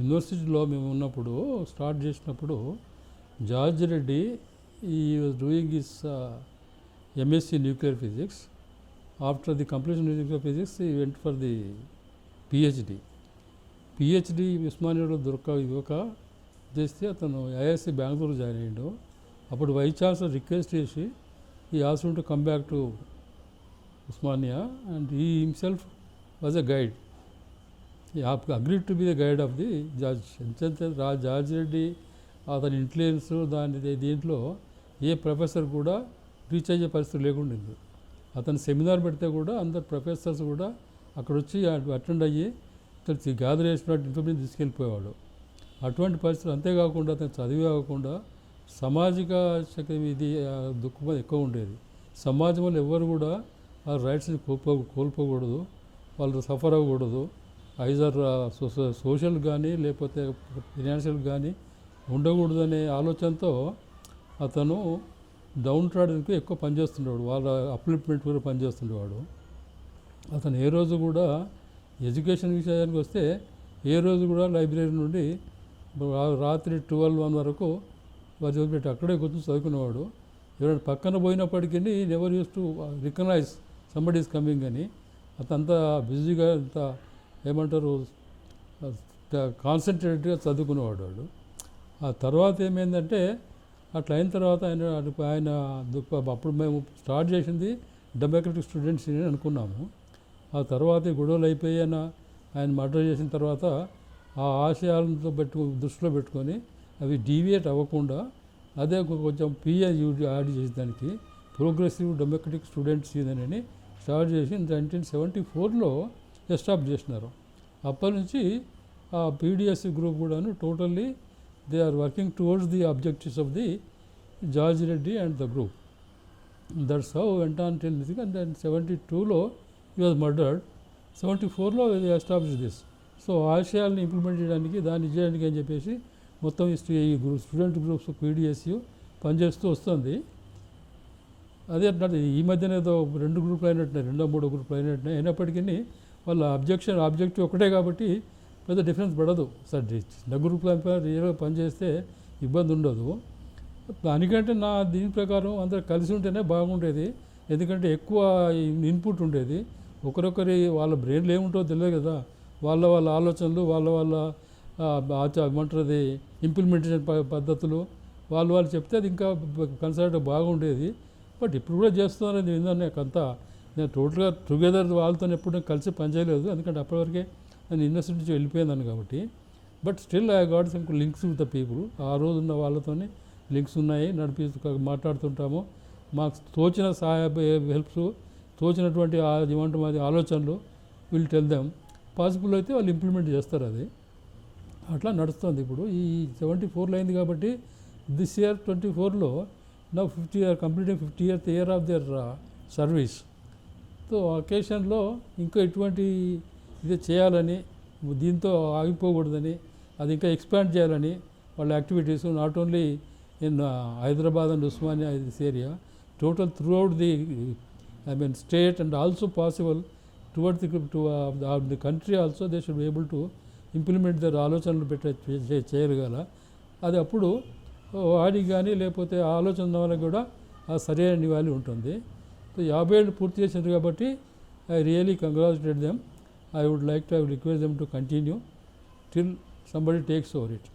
యూనివర్సిటీలో మేము ఉన్నప్పుడు స్టార్ట్ చేసినప్పుడు George Reddy he was doing his MSc nuclear physics after the completion nuclear physics he went for the PhD PhD ఉస్మానియాలో దొరక ఇవ్వక చేస్తే అతను ఐఐఎస్సి బెంగళూరు జాయిన్ అయ్యాడు. అప్పుడు వైస్ ఛాన్సలర్ రిక్వెస్ట్ చేసి he also to come back to Osmania and he himself was a guide agreed to be the guide of the George ఎంతంత రా George Reddy అతని influence దాని దీంట్లో ఏ ప్రొఫెసర్ కూడా రీచ్ అయ్యే పరిస్థితి లేకుండా అతను సెమినార్ పెడితే కూడా అందరు ప్రొఫెసర్స్ కూడా అక్కడ వచ్చి అటెండ్ అయ్యి తెలిసి గ్యాదర్ చేసినట్టు ఇన్ఫర్మేషన్ తీసుకెళ్ళిపోయేవాడు అటువంటి పరిస్థితులు అంతేకాకుండా అతను చదివే కాకుండా సామాజిక శక్తి ఇది దుఃఖం ఎక్కువ ఉండేది. సమాజంలో ఎవరు కూడా ఆ రైట్స్ని కోల్పో కోల్పోకూడదు. వాళ్ళు సఫర్ అవ్వకూడదు. ఐజర్ సోషల్ కానీ లేకపోతే ఫినాన్షియల్ కానీ ఉండకూడదనే ఆలోచనతో అతను డౌన్ ట్రాడన్కి ఎక్కువ పనిచేస్తుండేవాడు. వాళ్ళ అప్లిప్మెంట్ కూడా పనిచేస్తుండేవాడు. అతను ఏ రోజు కూడా ఎడ్యుకేషన్ విషయానికి వస్తే ఏ రోజు కూడా లైబ్రరీ నుండి రాత్రి ట్వెల్వ్ వన్ వరకు వదిలిపెట్టి అక్కడే కూర్చొని చదువుకునేవాడు. ఎవరైనా పక్కన పోయినప్పటికీ never use to recognise somebody is coming అని. అతంతా బిజీగా అంత ఏమంటారు కాన్సన్ట్రేటెడ్గా చదువుకునేవాడు వాడు. ఆ తర్వాత ఏమైందంటే అట్లా అయిన తర్వాత ఆయన ఆయన అప్పుడు మేము స్టార్ట్ చేసింది డెమోక్రటిక్ స్టూడెంట్స్ అని అనుకున్నాము. ఆ తర్వాత గొడవలు అయిపోయి ఆయన ఆయన మర్డర్ చేసిన తర్వాత ఆ ఆశయాలతో పెట్టు దృష్టిలో పెట్టుకొని అవి డీవియేట్ అవ్వకుండా అదే కొంచెం పిఏ యాడ్ చేసేదానికి ప్రోగ్రెసివ్ డెమోక్రటిక్ స్టూడెంట్స్ అని స్టార్ట్ చేసి నైన్టీన్ సెవెంటీ ఫోర్లో ఎస్టాబ్లిష్ చేసినారు. అప్పటి నుంచి ఆ పీడిఎస్సి గ్రూప్ కూడాను totally they are working towards the objectives of the George Reddy and the group. That's how went on till this and then seventy టూలో he was murdered. Seventy ఫోర్లో establish this. So ఆశయాలను implement చేయడానికి దాన్ని చేయడానికి అని చెప్పేసి మొత్తం ఈ ఈ గ్రూప్ స్టూడెంట్ గ్రూప్స్ పీడిఎస్యు పనిచేస్తూ వస్తుంది. అదే అంటే ఈ మధ్యన ఏదో రెండు గ్రూపులు అయినట్టున్నాయి రెండో మూడో గ్రూపులు అయినట్టున్నాయి. అయినప్పటికీ వాళ్ళ అబ్జెక్షన్ ఆబ్జెక్టివ్ ఒకటే కాబట్టి పెద్ద డిఫరెన్స్ పడదు. సార్ చిన్న గ్రూపులు రియల్గా పనిచేస్తే ఇబ్బంది ఉండదు. దానికంటే నా దీని ప్రకారం అందరు కలిసి ఉంటేనే బాగుండేది. ఎందుకంటే ఎక్కువ ఇన్పుట్ ఉండేది. ఒకరొకరి వాళ్ళ బ్రెయిన్లో ఏముంటో తెలియదు కదా. వాళ్ళ వాళ్ళ ఆలోచనలు వాళ్ళ వాళ్ళ ఏమంటారు ఇంప్లిమెంటేషన్ ప- పద్ధతులు వాళ్ళు వాళ్ళు చెప్తే అది ఇంకా కన్సల్ట్ బాగుండేది. బట్ ఇప్పుడు కూడా చేస్తున్నారని ఏంటంటే నాకు అంతా నేను టోటల్గా టుగెదర్ వాళ్ళతో ఎప్పుడు నేను కలిసి పనిచేయలేదు ఎందుకంటే అప్పటివరకే నేను యూనివర్సిటీ నుంచి వెళ్ళిపోయిందాను కాబట్టి. But still I got some links with the people. ఆ రోజు ఉన్న వాళ్ళతోనే లింక్స్ ఉన్నాయి. నడిపి మాట్లాడుతుంటాము. మాకు తోచిన సహాయ హెల్ప్స్ తోచినటువంటి ఏమంటే మాది ఆలోచనలు విల్ టెల్ దెమ్. పాసిబుల్ అయితే వాళ్ళు ఇంప్లిమెంట్ చేస్తారు అది. అట్లా నడుస్తుంది ఇప్పుడు. ఈ సెవెంటీ ఫోర్లో అయింది కాబట్టి దిస్ ఇయర్ ట్వంటీ ఫోర్లో నా fifty year completing fifty year year of their service. So అకేషన్లో ఇంకా ఎటువంటి ఇది చేయాలని దీంతో ఆగిపోకూడదని అది ఇంకా ఎక్స్పాండ్ చేయాలని వాళ్ళ activities not only in Hyderabad and Osmania this area total throughout the I mean state and also possible toward the to the country also they should able to implement their ఆలోచనలు పెట్టే చేయగల అది అప్పుడు వాడికి కానీ లేకపోతే ఆలోచన వల్ల కూడా ఆ సరైన నివాళి ఉంటుంది. సో యాభై ఏళ్ళు పూర్తి చేశారు కాబట్టి I really congratulate them I would like to I request them to continue till somebody takes over it